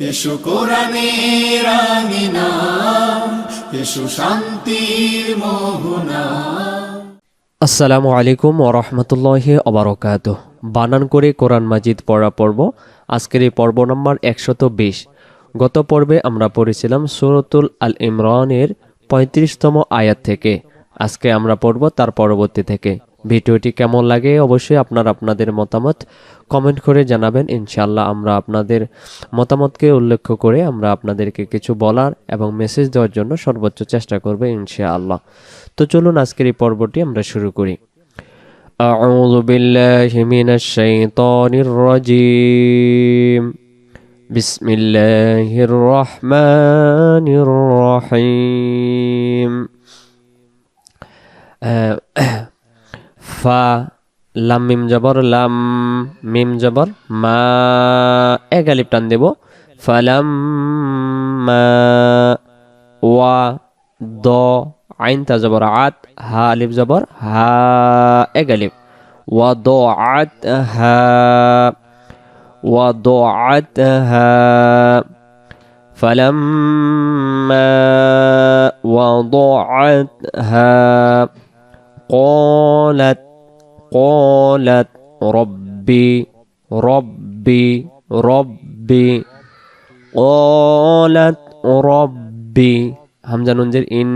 এসো কোরআনের এসো শান্তির মোহনা। আসসালামু আলাইকুম ওরহমতুল্লাহ অবরকাত বানান করে কোরআন মাজিদ পড়া পর্ব, আজকের এই পর্ব নম্বর একশত বিশ। গত পর্বে আমরা পড়েছিলাম সুরতুল আল ইমরানের পঁয়ত্রিশতম আয়াত থেকে। আজকে আমরা পড়ব তার পরবর্তী থেকে। ভিডিওটি কেমন লাগে অবশ্যই আপনার আপনাদের মতামত কমেন্ট করে জানাবেন ইনশাল্লাহ আমরা আপনাদের মতামতকে উল্লেখ করে আমরা আপনাদেরকে কিছু বলার এবং মেসেজ দেওয়ার জন্য সর্বোচ্চ চেষ্টা করব ইনশাআল্লাহ তো চলুন আজকের এই পর্বটি আমরা শুরু করি أعوذ بالله من الشيطان الرجيم بسم الله الرحمن الرحيم আহ, ফা লাম মিম জবর লাম মিম জবর মা এক আলিপ টান দেব ফালাম মা ওয়া দ আইন তা জবর আত হা আলিফ জবর হা এক আলিফ ওয়া দ আত হা ওয়া দ আত হা فلما وضعتها قالت قالت ربي ربي ربي قالت ربي হামজা নুনজের ইন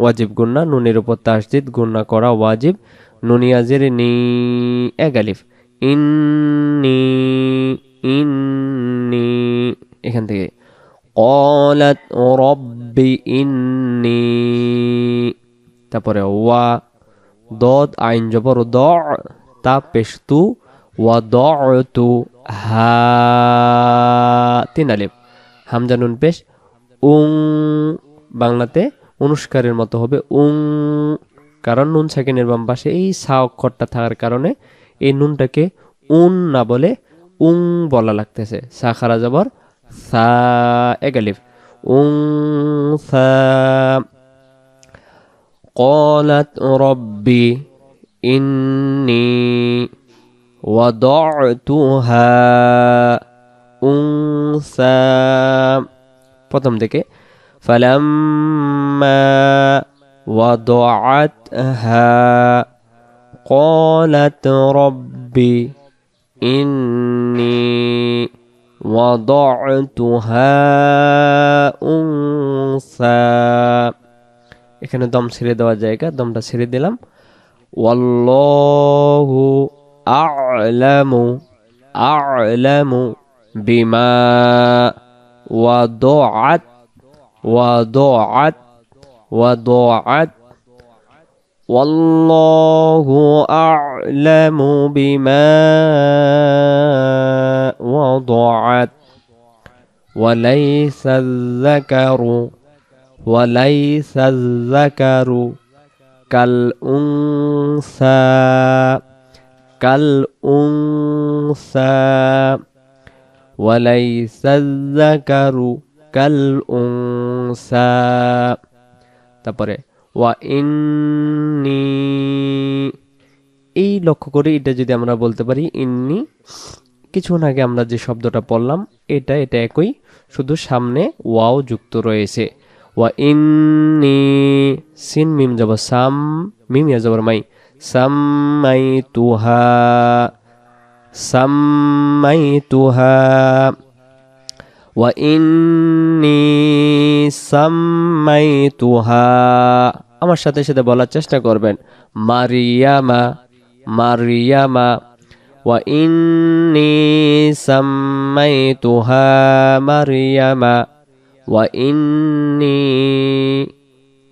ওয়াজিব গুন্না নুনের উপর তাসদিদ গুন্না করা ওয়াজিব নুনিয়াজের নি এক আলিফ ইন্নি ইন্নি এখান থেকে قالت ربي إني তারপরে ওয়া দদ আইন জবর দ তা পেশতু ওয়া দু হা তিন আলিফ হামজা নুন পেশ উং বাংলাতে অনুষ্কারের মতো হবে উং কারণ নুন সাকিনের বাম পাশে এই সা অক্ষরটা থাকার কারণে এই নুনটাকে উন না বলে উং বলা লাগতেছে সা খারা জবর সা এক আলিফ উং সা قالت ربي إني وضعتها أنثى প্রথম থেকে فلما وضعتها قالت ربي إني وضعتها أنثى এখানে দম ছেড়ে দেওয়া জায়গা দমটা ছেড়ে দিলাম ওয়াল্লাহু আ'লামু আ'লামু বিমা ওয়াদআত ওয়াদআত ওয়াদআত والله أعلم بما وضعت وليس الذكر وليس الذكر كالأنثى كالأنثى وليس الذكر كالأنثى তারপরে ওয়া ইন্নি এই লক্ষ্য করে এটা যদি আমরা বলতে পারি ইন্নি কিছুক্ষণ আগে আমরা যে শব্দটা পড়লাম এটা এটা একই শুধু সামনে ওয়াও যুক্ত রয়েছে ওয়া ইন্নি সিন মিম যাব সাম মিম ইয়া জবর মাই সাম্মাই তুহা সাম্মাই তুহা ওয়া ইন্নি সাম্মাই তুহা আমার সাথে সাথে বলার চেষ্টা করবেন। মারিয়ামা মারিয়ামা। ওয়া ইন্নি সাম্মাই তুহা মারিয়ামা। وإني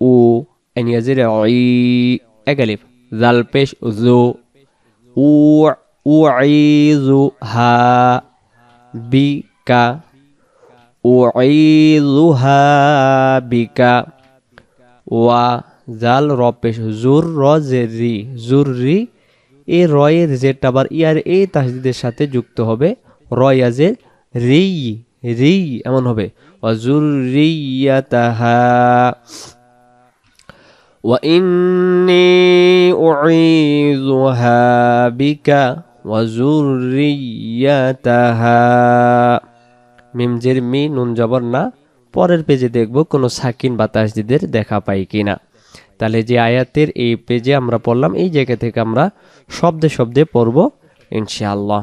أو أن يزيد عي أقلب ذا البش ذو أعيذها بك أعيذها بك وذال রপেশ জুর র জেরি জুররি এই রয়ের জেরটা আবার ইয়ার এই তাসদিদের সাথে যুক্ত হবে রয়াজের রি রি এমন হবে وذريتها وإني أعيذها بك وذريتها মিমজের মি নুন জবর না পরের পেজে দেখব কোনো সাকিন বা তাসদিদের দেখা পাই কিনা তাহলে যে আয়াতের এই পেজে আমরা পড়লাম এই জায়গা থেকে আমরা শব্দে শব্দে পড়ব ইনশাআল্লাহ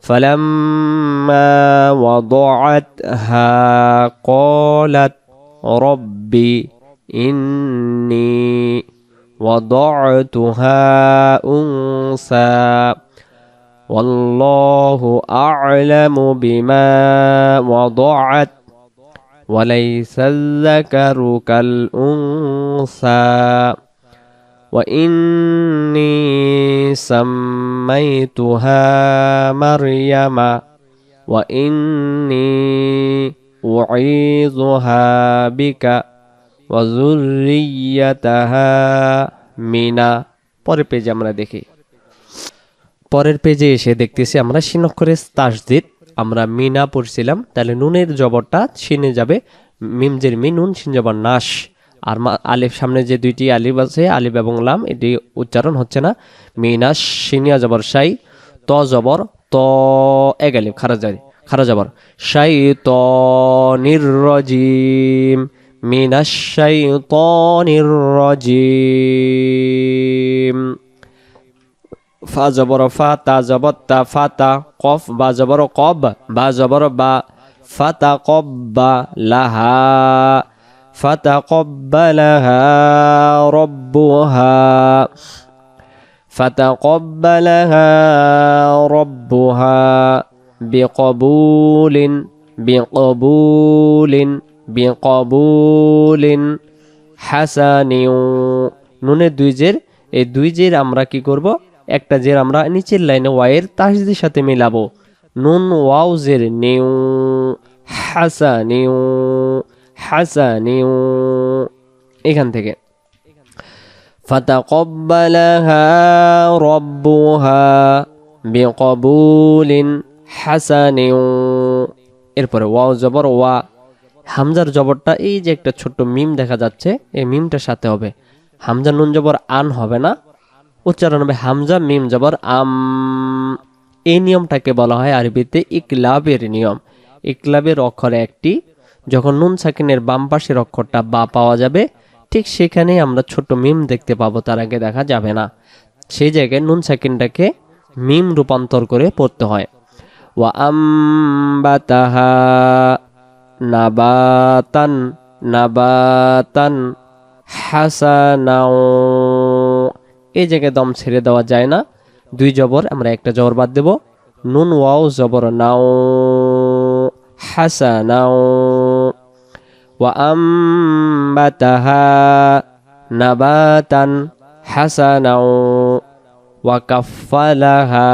فلما وضعتها قالت ربي إني وضعتها أنثى والله أعلم بما وضعت وليس الذكر كالأنثى وإني سميتها مريم وإني أعيذها بك وذريتها মিনা পরের পেজে আমরা দেখি পরের পেজে এসে দেখতেছি আমরা সিনক্ষরের তাসদিদ আমরা মিনা পড়ছিলাম তাহলে নুনের জবরটা সিনে যাবে মিমজের মি নুন সিন জবর নাশ আর আলিফ সামনে যে দুইটি আলিফ আছে, আলিফ এবং লাম, এটি উচ্চারণ হচ্ছে না। মিনাস সিনিয়া, জবর সাই ত, জবর, ত, এক আলিফ খারা যায় খারা জবর। সাই ত নির্রজিম মিনাস সাই ত নির্রজিম ফা, জবর, ফা, তা, জবর, তা, ফা, তা, কফ, বা, জবর, কব, বা, জবর, বা ফাতা কব, বা লাহা ফাতা কব লাহা রব্বুহা فتقبلها ربها بقبول بقبول بقبول حسن নুনের দুই জের এই দুই জের আমরা কি করব একটা জের আমরা নিচের লাইনে ওয়াইয়ের তাসদিদের সাথে মিলাবো নুন ওয়াও জের নিউ হাসা নিউ হাসা নিউ এখান থেকে فتقبلها ربها بقبول حسن এরপরে ওয়াও জবর ওয়া হামজার জবরটা এই যে একটা ছোট্ট মিম দেখা যাচ্ছে এই মিমটার সাথে হবে হামজা নুন জবর আন হবে না উচ্চারণ হবে হামজা মিম জবর আম এই নিয়মটাকে বলা হয় আরবিতে ইকলাবের নিয়ম ইকলাবের অক্ষরে একটি যখন নুন সাকিনের বাম পাশের অক্ষরটা বা পাওয়া যাবে, ঠিক সেখানে আমরা ছোট মিম দেখতে পাবো, তার আগে দেখা যাবে না। সেই জায়গায় নুন সাকিনটাকে মিম রূপান্তর করে পড়তে হয়। ওয়া আম্বাতাহা নাবাতান নাবাতান হাসানাও। এই জায়গায় দম ছেড়ে দেওয়া যায় না। দুই জবর, আমরা একটা জবর বাদ দেব। নুন ওয়াও জবর নাও, হাসানাও। وأنبتها نباتا حسنا وكفلها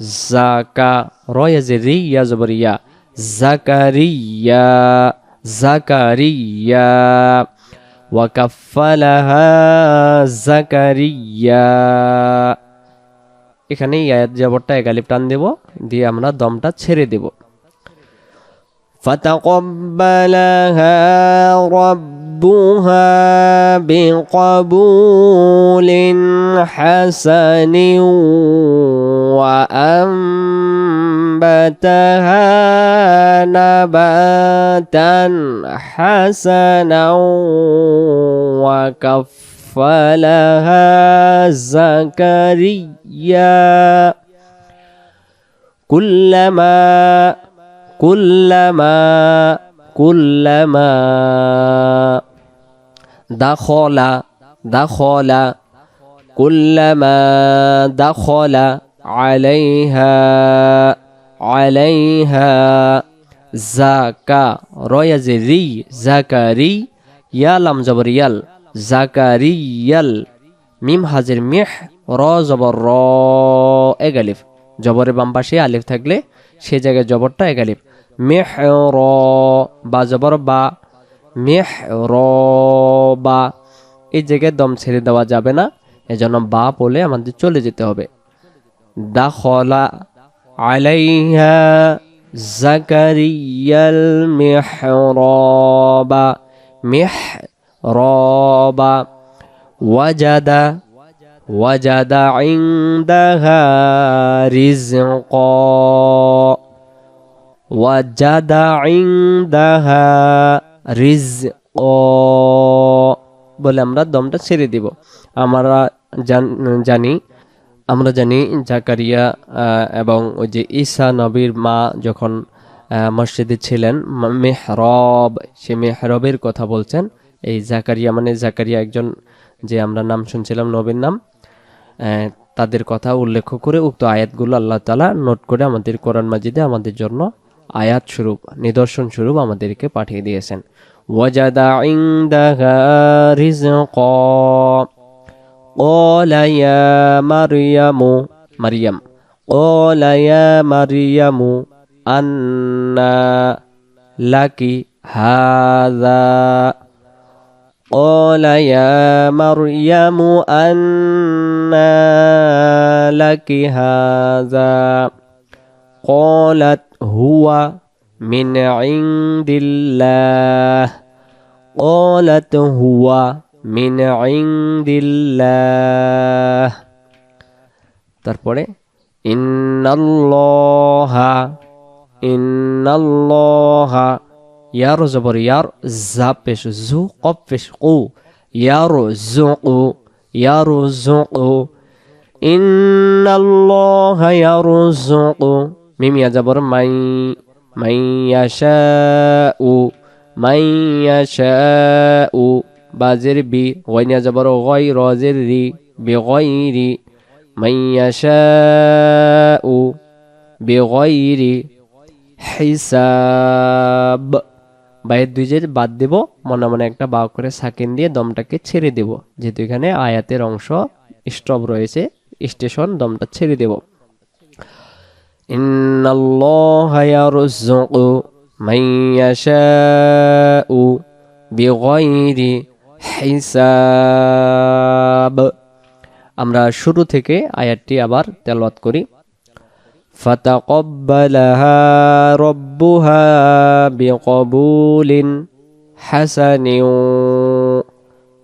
زكا رويا زريا زبريا زكريا زكريا وكفلها زكريا এখানে এই আয়াত জবরটা একালিপ টান দেব দিয়ে আমরা দমটা ছেড়ে দেব فتقبلها ربها بقبول حسن وأنبتها نباتا حسنا وكفلها زكريا. كلما كلما كلما دخل دخل كلما دخل عليها عليها زكا رويا زري زكري يا لم زبريال زكريال ميم حزر ميح را زبر را اغلف. জবরের বাম পাশে আলিফ থাকলে সে জায়গায় জবরটা এগালিফ মেহ র বা জবর বা। মেহ র বা এই জায়গায় দম ছেড়ে দেওয়া যাবে না। এজন্য বা বলে আমাদের চলে যেতে হবে। দাখলা আলাইহা জাকারিয়াল মেহরবা মেহরবা ওয়াজাদা وجد عندها رزقا ওয়াজাদা ইনদাহা রিজক বলে আমরা দমটা ছেড়ে দিব আমরা জান- জানি আমরা জানি জাকারিয়া আহ, এবং ওই যে ঈসা নবীর মা যখন আহ, মসজিদে ছিলেন ম- মেহরব সে মেহরবের কথা বলছেন এই জাকারিয়া মানে জাকারিয়া একজন যে আমরা নাম শুনছিলাম নবীর নাম আহ, তাদের কথা উল্লেখ করে উক্ত আয়াতগুলো আল্লাহ তালা নোট করে আমাদের কোরআন মাজিদে আমাদের জন্য আয়াত স্বরূপ নিদর্শন স্বরূপ আমাদেরকে পাঠিয়ে দিয়েছেন ওয়াজাদা ইনদাহা রিজকা قال يا مريم مريم قال يا مريم أنى لك هذا قال يا مريم أنى لك هذا قالت هو من عند الله قالت هو من عند الله তারপরে ইন্নাল্লাহা ইন্নাল্লাহা ইয়ার জবর ইয়ার জা পেশ জু কপ পেশ কু ইয়ার জুকু ইয়ার জুকু ইন্নাল্লাহা ইয়ার জুকু মিম ইয়া জবর মাই মাই ইয়াশাউ মাই ইয়াশাউ বাজের বি গয়না জবর গয় রজের রি বিগয়রি মাই ইয়াশাউ বিগয়রি হিসাব বাইরের দুই যে বাদ দেব, মনে মনে একটা বা করে সাকিন দিয়ে দমটাকে ছেড়ে দেব। যেহেতু এখানে আয়াতের অংশ স্টপ রয়েছে, স্টেশন দমটা ছেড়ে দেব। হিসাব। আমরা শুরু থেকে আয়াতটি আবার তেলবাদ করি। فتقبلها ربها بقبول حسن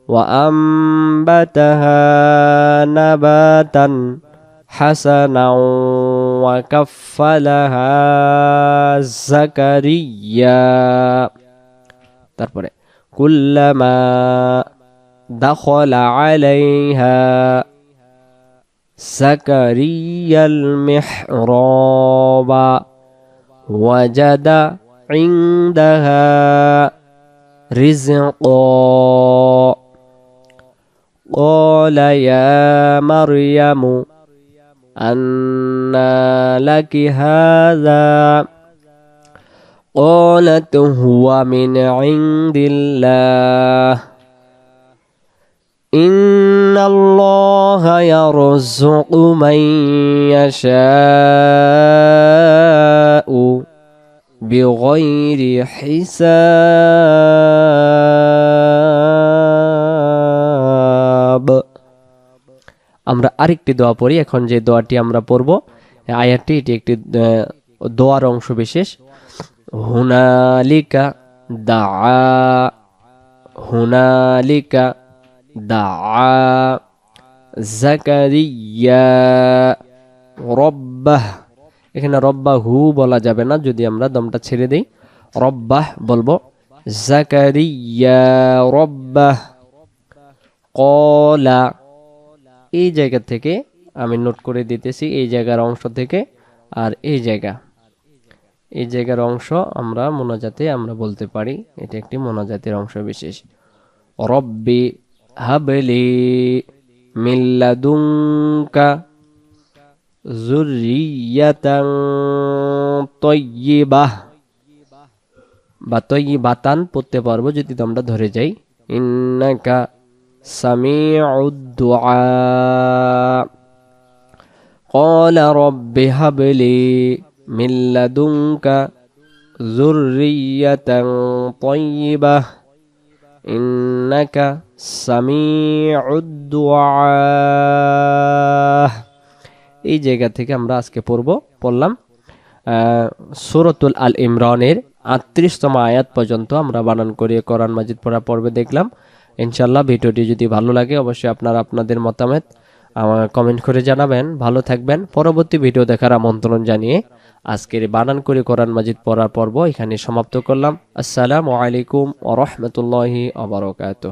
وأنبتها نباتا حسنا وكفلها زكريا তারপরে কুল্লামা دخل عليها زكريا المحراب وجد عندها رزقا. قال يا مريم أنى لك هذا؟ قالت هو من عند الله. إن الله يرزق من يشاء بغير حساب আমরা আরেকটি দোয়া পড়ি এখন যে দোয়াটি আমরা পড়ব আয়াতটি এটি একটি আহ, দোয়ার অংশ বিশেষ হুনালিকা দা হুনালিকা দা জাকারিয়া, রব্বাহ। এখানে রব্বা হু বলা যাবে না, যদি আমরা দমটা ছেড়ে দিই। রব্বাহ বলব জাকারিয়া, রব্বাহ। কলা। এই জায়গা থেকে আমি নোট করে দিতেছি, এই জায়গার অংশ থেকে আর এই জায়গা। এই জায়গার অংশ আমরা মোনাজাতে আমরা বলতে পারি, এটা একটি মোনাজাতের অংশ বিশেষ। রব্বি হাবলি। মিল্লাদুঙ্কা জুরিয়াতাং তয়্যিবাহ বা তয়্যিবাতান পড়তে পারবো যদি তোমরা ধরে যাই ইন্নাকা সামিউদ দুআ قال رب هب لي من لدنك ذرية طيبة إنك سميع الدعاء এই জায়গা থেকে আমরা আজকে পড়ব, পড়লাম সুরতুল আল ইমরানের আটত্রিশতম আয়াত পর্যন্ত আমরা বানান করে কোরআন মাজিদ পড়া পর্বে দেখলাম। ইনশাল্লাহ ভিডিওটি যদি ভালো লাগে, অবশ্যই আপনারা আপনাদের মতামত আমার কমেন্ট করে জানাবেন। ভালো থাকবেন। পরবর্তী ভিডিও দেখার আমন্ত্রণ জানিয়ে আজকের বানান করে কোরআন মাজিদ পড়ার পর্ব এখানে সমাপ্ত করলাম। আসসালামু আলাইকুম ওরহমতুল্লাহি আবরকাত